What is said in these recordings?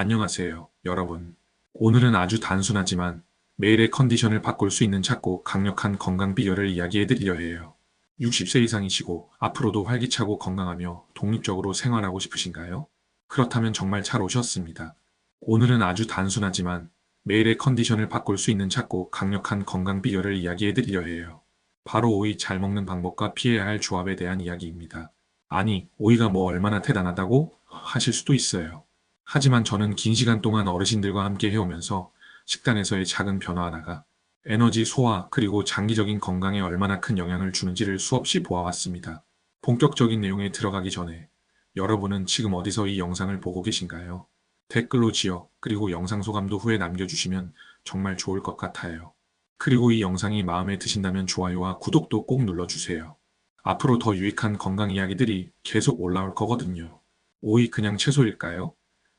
안녕하세요, 여러분. 오늘은 아주 단순하지만 매일의 컨디션을 바꿀 수 있는 작고 강력한 건강 비결을 이야기해 드리려 해요. 60세 이상이시고 앞으로도 활기차고 건강하며 독립적으로 생활하고 싶으신가요? 그렇다면 정말 잘 오셨습니다. 오늘은 아주 단순하지만 매일의 컨디션을 바꿀 수 있는 작고 강력한 건강 비결을 이야기해 드리려 해요. 바로 오이 잘 먹는 방법과 피해야 할 조합에 대한 이야기입니다. 아니, 오이가 뭐 얼마나 대단하다고 하실 수도 있어요. 하지만 저는 긴 시간 동안 어르신들과 함께 해오면서 식단에서의 작은 변화 하나가 에너지 소화 그리고 장기적인 건강에 얼마나 큰 영향을 주는지를 수없이 보아왔습니다. 본격적인 내용에 들어가기 전에 여러분은 지금 어디서 이 영상을 보고 계신가요? 댓글로 지어 그리고 영상 소감도 후에 남겨주시면 정말 좋을 것 같아요. 그리고 이 영상이 마음에 드신다면 좋아요와 구독도 꼭 눌러주세요. 앞으로 더 유익한 건강 이야기들이 계속 올라올 거거든요. 오이 그냥 채소일까요?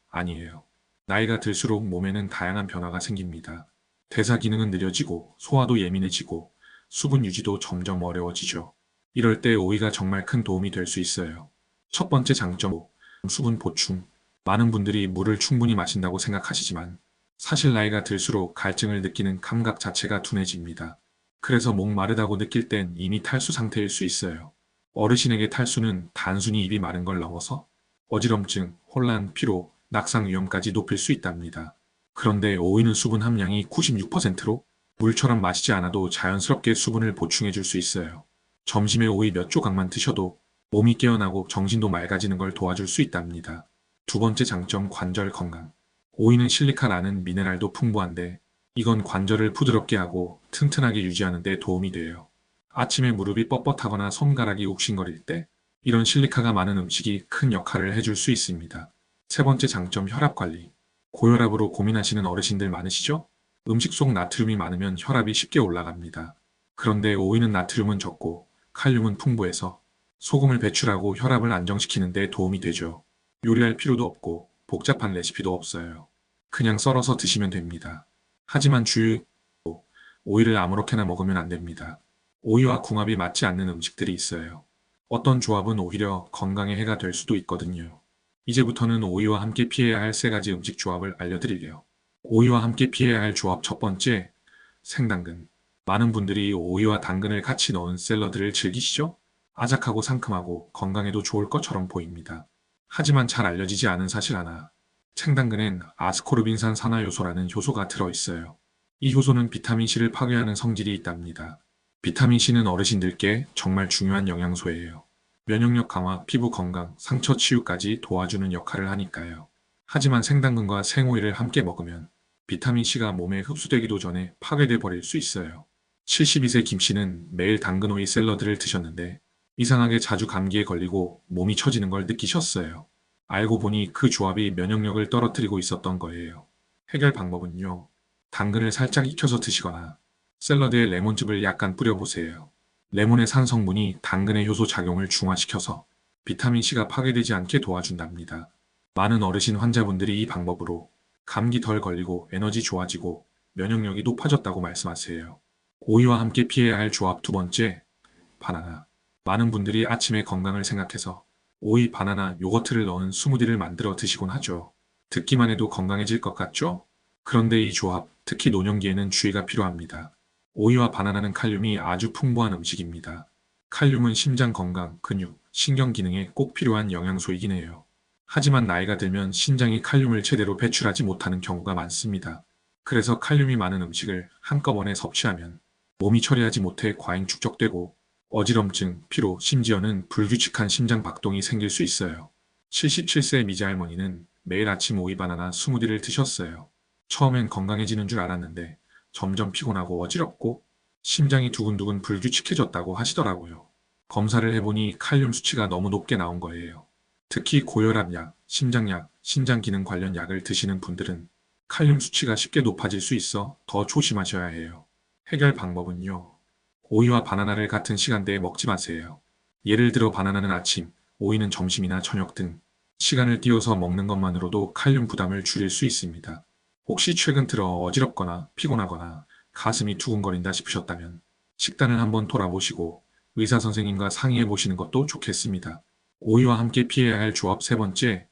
아니에요. 나이가 들수록 몸에는 다양한 변화가 생깁니다. 대사 기능은 느려지고 소화도 예민해지고 수분 유지도 점점 어려워지죠. 이럴 때 오이가 정말 큰 도움이 될 수 있어요. 첫 번째 장점 5. 수분 보충. 많은 분들이 물을 충분히 마신다고 생각하시지만 사실 나이가 들수록 갈증을 느끼는 감각 자체가 둔해집니다. 그래서 목 마르다고 느낄 땐 이미 탈수 상태일 수 있어요. 어르신에게 탈수는 단순히 입이 마른 걸 넘어서 어지럼증, 혼란, 피로, 낙상 위험까지 높일 수 있답니다. 그런데 오이는 수분 함량이 96%로 물처럼 마시지 않아도 자연스럽게 수분을 보충해 줄 수 있어요. 점심에 오이 몇 조각만 드셔도 몸이 깨어나고 정신도 맑아지는 걸 도와줄 수 있답니다. 두 번째 장점 관절 건강. 오이는 실리카라는 미네랄도 풍부한데 이건 관절을 부드럽게 하고 튼튼하게 유지하는 데 도움이 돼요. 아침에 무릎이 뻣뻣하거나 손가락이 욱신거릴 때 이런 실리카가 많은 음식이 큰 역할을 해줄 수 있습니다. 세 번째 장점 혈압 관리. 고혈압으로 고민하시는 어르신들 많으시죠? 음식 속 나트륨이 많으면 혈압이 쉽게 올라갑니다. 그런데 오이는 나트륨은 적고 칼륨은 풍부해서 소금을 배출하고 혈압을 안정시키는 데 도움이 되죠. 요리할 필요도 없고 복잡한 레시피도 없어요. 그냥 썰어서 드시면 됩니다. 하지만 주의 오이를 아무렇게나 먹으면 안 됩니다. 오이와 궁합이 맞지 않는 음식들이 있어요. 어떤 조합은 오히려 건강에 해가 될 수도 있거든요. 이제부터는 오이와 함께 피해야 할 세 가지 음식 조합을 알려드릴게요. 오이와 함께 피해야 할 조합 첫 번째, 생당근. 많은 분들이 오이와 당근을 같이 넣은 샐러드를 즐기시죠? 아삭하고 상큼하고 건강에도 좋을 것처럼 보입니다. 하지만 잘 알려지지 않은 사실 하나. 생당근엔 아스코르빈산 산화요소라는 효소가 들어있어요. 이 효소는 비타민C를 파괴하는 성질이 있답니다. 비타민C는 어르신들께 정말 중요한 영양소예요. 면역력 강화, 피부 건강, 상처 치유까지 도와주는 역할을 하니까요. 하지만 생당근과 생오이를 함께 먹으면 비타민C가 몸에 흡수되기도 전에 파괴돼 버릴 수 있어요. 72세 김씨는 매일 당근오이 샐러드를 드셨는데 이상하게 자주 감기에 걸리고 몸이 처지는 걸 느끼셨어요. 알고 보니 그 조합이 면역력을 떨어뜨리고 있었던 거예요. 해결 방법은요. 당근을 살짝 익혀서 드시거나 샐러드에 레몬즙을 약간 뿌려보세요. 레몬의 산 성분이 당근의 효소 작용을 중화시켜서 비타민C가 파괴되지 않게 도와준답니다. 많은 어르신 환자분들이 이 방법으로 감기 덜 걸리고 에너지 좋아지고 면역력이 높아졌다고 말씀하세요. 오이와 함께 피해야 할 조합 두 번째, 바나나. 많은 분들이 아침에 건강을 생각해서 오이, 바나나, 요거트를 넣은 스무디를 만들어 드시곤 하죠. 듣기만 해도 건강해질 것 같죠? 그런데 이 조합, 특히 노년기에는 주의가 필요합니다. 오이와 바나나는 칼륨이 아주 풍부한 음식입니다. 칼륨은 심장 건강, 근육, 신경 기능에 꼭 필요한 영양소이긴 해요. 하지만 나이가 들면 신장이 칼륨을 제대로 배출하지 못하는 경우가 많습니다. 그래서 칼륨이 많은 음식을 한꺼번에 섭취하면 몸이 처리하지 못해 과잉 축적되고 어지럼증, 피로, 심지어는 불규칙한 심장 박동이 생길 수 있어요. 77세 미자 할머니는 매일 아침 오이 바나나 스무디를 드셨어요. 처음엔 건강해지는 줄 알았는데 점점 피곤하고 어지럽고 심장이 두근두근 불규칙해졌다고 하시더라고요. 검사를 해보니 칼륨 수치가 너무 높게 나온 거예요. 특히 고혈압약, 심장약, 신장 기능 관련 약을 드시는 분들은 칼륨 수치가 쉽게 높아질 수 있어 더 조심하셔야 해요. 해결 방법은요. 오이와 바나나를 같은 시간대에 먹지 마세요. 예를 들어 바나나는 아침, 오이는 점심이나 저녁 등 시간을 띄워서 먹는 것만으로도 칼륨 부담을 줄일 수 있습니다. 혹시 최근 들어 어지럽거나 피곤하거나 가슴이 두근거린다 싶으셨다면 식단을 한번 돌아보시고 의사 선생님과 상의해 보시는 것도 좋겠습니다. 오이와 함께 피해야 할 조합 세 번째,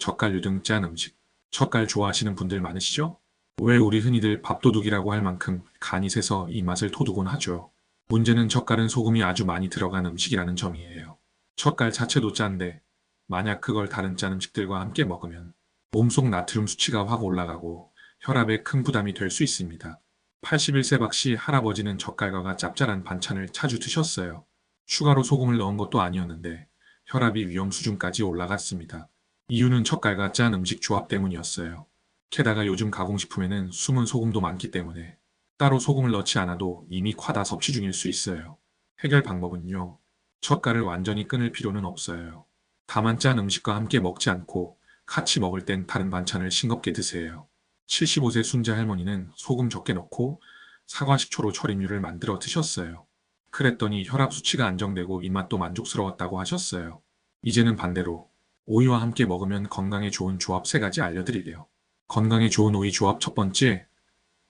젓갈류 등짠 음식. 젓갈 좋아하시는 분들 많으시죠? 왜 우리 흔히들 밥도둑이라고 할 만큼 간이 세서 이 맛을 토두곤 하죠. 문제는 젓갈은 소금이 아주 많이 들어간 음식이라는 점이에요. 젓갈 자체도 짠데 만약 그걸 다른 짠 음식들과 함께 먹으면 몸속 나트륨 수치가 확 올라가고 혈압에 큰 부담이 될 수 있습니다. 81세 박씨 할아버지는 젓갈과 짭짤한 반찬을 자주 드셨어요. 추가로 소금을 넣은 것도 아니었는데 혈압이 위험 수준까지 올라갔습니다. 이유는 젓갈과 짠 음식 조합 때문이었어요. 게다가 요즘 가공식품에는 숨은 소금도 많기 때문에 따로 소금을 넣지 않아도 이미 과다 섭취 중일 수 있어요. 해결 방법은요. 젓갈을 완전히 끊을 필요는 없어요. 다만 짠 음식과 함께 먹지 않고 같이 먹을 땐 다른 반찬을 싱겁게 드세요. 75세 순자 할머니는 소금 적게 넣고 사과 식초로 절임류를 만들어 드셨어요. 그랬더니 혈압 수치가 안정되고 입맛도 만족스러웠다고 하셨어요. 이제는 반대로 오이와 함께 먹으면 건강에 좋은 조합 세 가지 알려드릴게요. 건강에 좋은 오이 조합 첫 번째,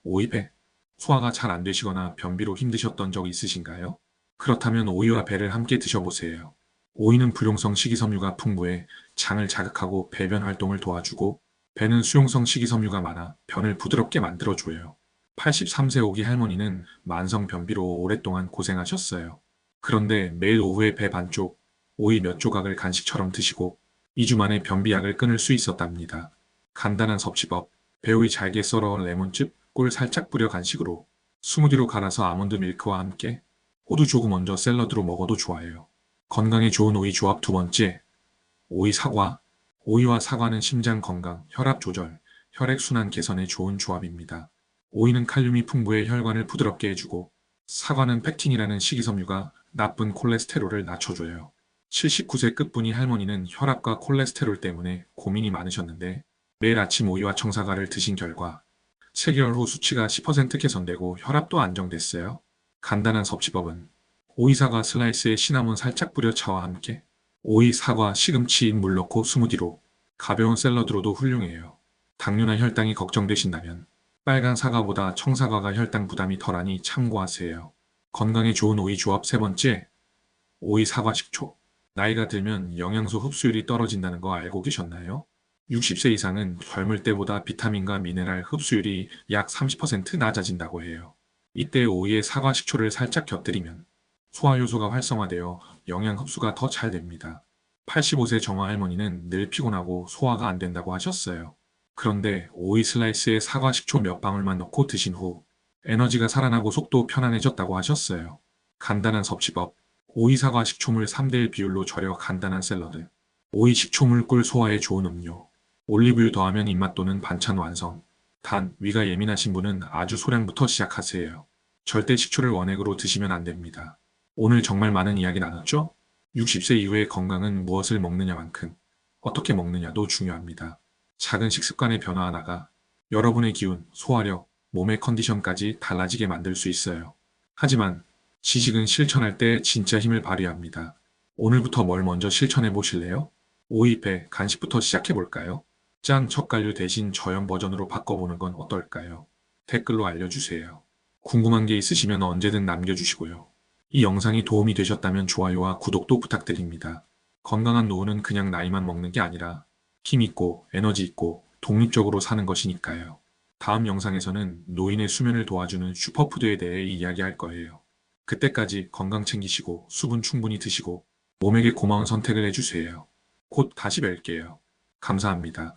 오이배. 소화가 잘 안 되시거나 변비로 힘드셨던 적 있으신가요? 그렇다면 오이와 배를 함께 드셔보세요. 오이는 불용성 식이섬유가 풍부해 장을 자극하고 배변 활동을 도와주고 배는 수용성 식이섬유가 많아 변을 부드럽게 만들어줘요. 83세 오기 할머니는 만성 변비로 오랫동안 고생하셨어요. 그런데 매일 오후에 배 반쪽, 오이 몇 조각을 간식처럼 드시고 2주 만에 변비약을 끊을 수 있었답니다. 간단한 섭취법, 배오이 잘게 썰어 레몬즙, 꿀 살짝 뿌려 간식으로 스무디로 갈아서 아몬드 밀크와 함께 호두 조금 얹어 샐러드로 먹어도 좋아요. 건강에 좋은 오이 조합 두 번째, 오이 사과. 오이와 사과는 심장 건강, 혈압 조절, 혈액 순환 개선에 좋은 조합입니다. 오이는 칼륨이 풍부해 혈관을 부드럽게 해주고 사과는 팩틴이라는 식이섬유가 나쁜 콜레스테롤을 낮춰줘요. 79세 끝분이 할머니는 혈압과 콜레스테롤 때문에 고민이 많으셨는데 매일 아침 오이와 청사과를 드신 결과 7개월 후 수치가 10% 개선되고 혈압도 안정됐어요. 간단한 섭취법은 오이 사과 슬라이스에 시나몬 살짝 뿌려 차와 함께 오이, 사과, 시금치, 물 넣고 스무디로 가벼운 샐러드로도 훌륭해요. 당뇨나 혈당이 걱정되신다면 빨간 사과보다 청사과가 혈당 부담이 덜하니 참고하세요. 건강에 좋은 오이 조합 세 번째, 오이 사과 식초. 나이가 들면 영양소 흡수율이 떨어진다는 거 알고 계셨나요? 60세 이상은 젊을 때보다 비타민과 미네랄 흡수율이 약 30% 낮아진다고 해요. 이때 오이에 사과 식초를 살짝 곁들이면 소화효소가 활성화되어 영양 흡수가 더 잘 됩니다. 85세 정화 할머니는 늘 피곤하고 소화가 안 된다고 하셨어요. 그런데 오이 슬라이스에 사과 식초 몇 방울만 넣고 드신 후 에너지가 살아나고 속도 편안해졌다고 하셨어요. 간단한 섭취법. 오이 사과 식초물 3대1 비율로 절여 간단한 샐러드. 오이 식초물 꿀 소화에 좋은 음료. 올리브유 더하면 입맛 도는 반찬 완성. 단, 위가 예민하신 분은 아주 소량부터 시작하세요. 절대 식초를 원액으로 드시면 안 됩니다. 오늘 정말 많은 이야기 나눴죠? 60세 이후의 건강은 무엇을 먹느냐만큼 어떻게 먹느냐도 중요합니다. 작은 식습관의 변화 하나가 여러분의 기운, 소화력, 몸의 컨디션까지 달라지게 만들 수 있어요. 하지만 지식은 실천할 때 진짜 힘을 발휘합니다. 오늘부터 뭘 먼저 실천해 보실래요? 오이배 간식부터 시작해 볼까요? 짠 젓갈류 대신 저염 버전으로 바꿔보는 건 어떨까요? 댓글로 알려주세요. 궁금한 게 있으시면 언제든 남겨주시고요. 이 영상이 도움이 되셨다면 좋아요와 구독도 부탁드립니다. 건강한 노후는 그냥 나이만 먹는 게 아니라 힘 있고 에너지 있고 독립적으로 사는 것이니까요. 다음 영상에서는 노인의 수면을 도와주는 슈퍼푸드에 대해 이야기할 거예요. 그때까지 건강 챙기시고 수분 충분히 드시고 몸에게 고마운 선택을 해주세요. 곧 다시 뵐게요. 감사합니다.